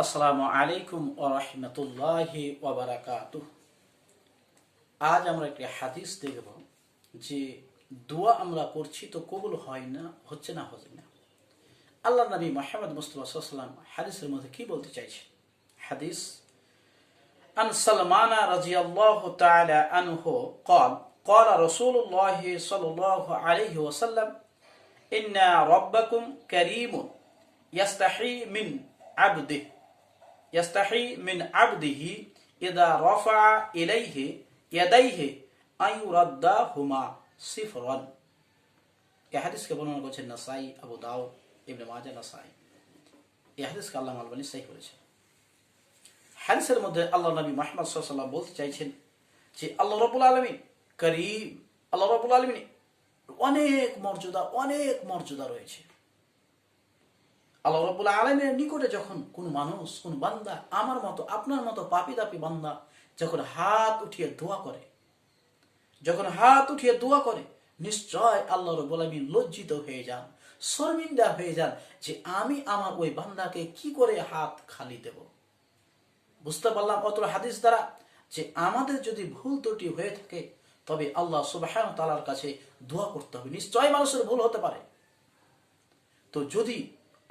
আসসালামু আলাইকুম ও রহমতুল্লাহি ওবরাকাত আজ আমরা একটি হাদিস দেখব যে দোয়া আমরা করছি তো কবুল হয় না হচ্ছে না হচ্ছে না আল্লাহ নবী মোহাম্মদ মুস্তফা সাল্লাম হাদিসের মধ্যে কি বলতে চাইছে হাদিস عن سلمان رضي الله تعالى عنه قال قال رسول الله صلى الله عليه وسلم إن ربكم كريم يستحي من عبده ইয়াস্তাহি মিন আবদিহি ইদা রফা ইলাইহি ইয়াদাইহি আইউরাদ্দা হুমা সিফরন এ হাদিসকে বর্ণনা করছেন নাসাই, আবু দাও ইবনে মাজা নাসাই। এ হাদিসকে আল্লাহ আলবানি সাই করেছেন হাদিসের মধ্যে আল্লাহ নবী মাহমদ সাল্লাম বলতে চাইছেন যে আল্লাহ রবুল আলমী করিম, আল্লাহ রবুল অনেক মর্যাদা অনেক মর্যাদা রয়েছে। আল্লাহ রবুল্লা আলমের নিকটে যখন কোন মানুষ, কোন বান্দা, আমার মতো, আপনার মতো পাপি দাপি বান্দা যখন হাত উঠিয়ে দোয়া করে, যখন হাত উঠিয়ে দোয়া করে, নিশ্চয় আল্লাহ রবুল আলমী লজ্জিত হয়ে যান, শর্মিন্দা হয়ে যান যে আমি আমার ওই বান্দাকে কি করে হাত খালি দেব। বুঝতে পারলাম অত হাদিস দ্বারা যে আমাদের যদি ভুল ত্রুটি হয়ে থাকে, তবে আল্লাহ সুবাহ তালার কাছে দোয়া করতে হবে। নিশ্চয় মানুষের ভুল হতে পারে। তো যদি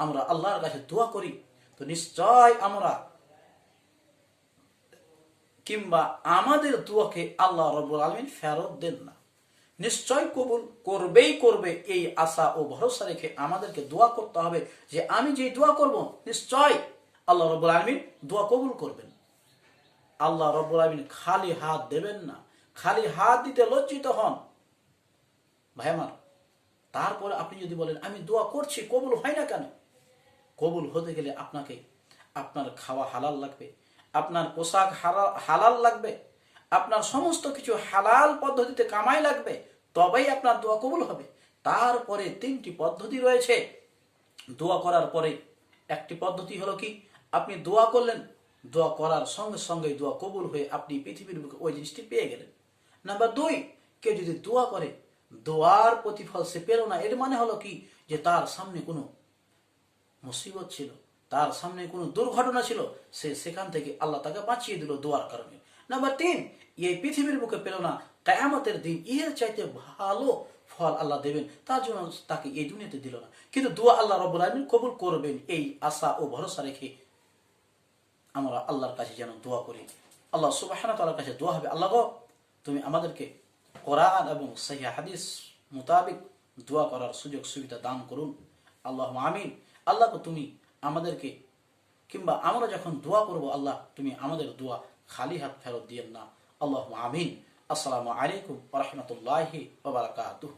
আমরা আল্লাহর কাছে দোয়া করি, তো নিশ্চয় আমরা কিংবা আমাদের দোয়াকে আল্লাহ রবুল আলমিন ফেরত দেন না। নিশ্চয় কবুল করবেই করবে এই আশা ও ভরসা রেখে আমাদেরকে দোয়া করতে হবে যে আমি যে দোয়া করব, নিশ্চয় আল্লাহ রবুল আলমিন দোয়া কবুল করবেন। আল্লাহ রবুল আলমিন খালি হাত দেবেন না, খালি হাত দিতে লজ্জিত হন। ভাই আমার, তারপরে আপনি যদি বলেন, আমি দোয়া করছি, কবুল হয় না কেন? কবুল হতে গেলে আপনাকে আপনার খাওয়া হালাল লাগবে, আপনার পোশাক হালাল লাগবে, আপনার সমস্ত কিছু হালাল পদ্ধতিতে কামাই লাগবে, তবেই আপনার দোয়া কবুল হবে। তারপরে তিনটি পদ্ধতি রয়েছে। দোয়া করার পরে একটি পদ্ধতি হলো কি? আপনি দোয়া করলেন, দোয়া করার সঙ্গে সঙ্গে দোয়া কবুল হয়ে আপনি পৃথিবীর বুকে ওই জিনিসটি পেয়ে গেলেন। নাম্বার দুই, কেউ যদি দোয়া করে, দোয়ার প্রতিফল সে পেল না, এর মানে হলো কি? যে তার সামনে কোনো মুসিবত ছিল। তার সামনে কোনো দুর্ঘটনা ছিল, সে সেখান থেকে আল্লাহ তাকে বাঁচিয়ে দিল দোয়ার কারণে। নাম্বার তিন, এই পৃথিবীর বুকে পেল না, কায়ামতের দিন এর চাইতে ভালো ফল আল্লাহ দেবেন, তার জন্য তাকে এই দুনিয়াতে দিল না। কিন্তু দোয়া আল্লাহ রব্বুল আলমিন কবুল করবেন, এই আশা ও ভরসা রেখে আমরা আল্লাহর কাছে যেন দোয়া করি। আল্লাহ সুবাহ তালার কাছে দোয়া হবে, আল্লাহ তুমি আমাদেরকে কোরআন এবং সহি হাদিস মোতাবিক দোয়া করার সুযোগ সুবিধা দান করুন। আল্লাহ আমিন। আল্লাহকে তুমি আমাদেরকে কিংবা আমরা যখন দোয়া করব, আল্লাহ তুমি আমাদের দোয়া খালি হাত ফেরত দিয়েন না। আল্লাহ আমিন। আসসালামু আলাইকুম রহমতুল্লাহি বারাকাতুহ।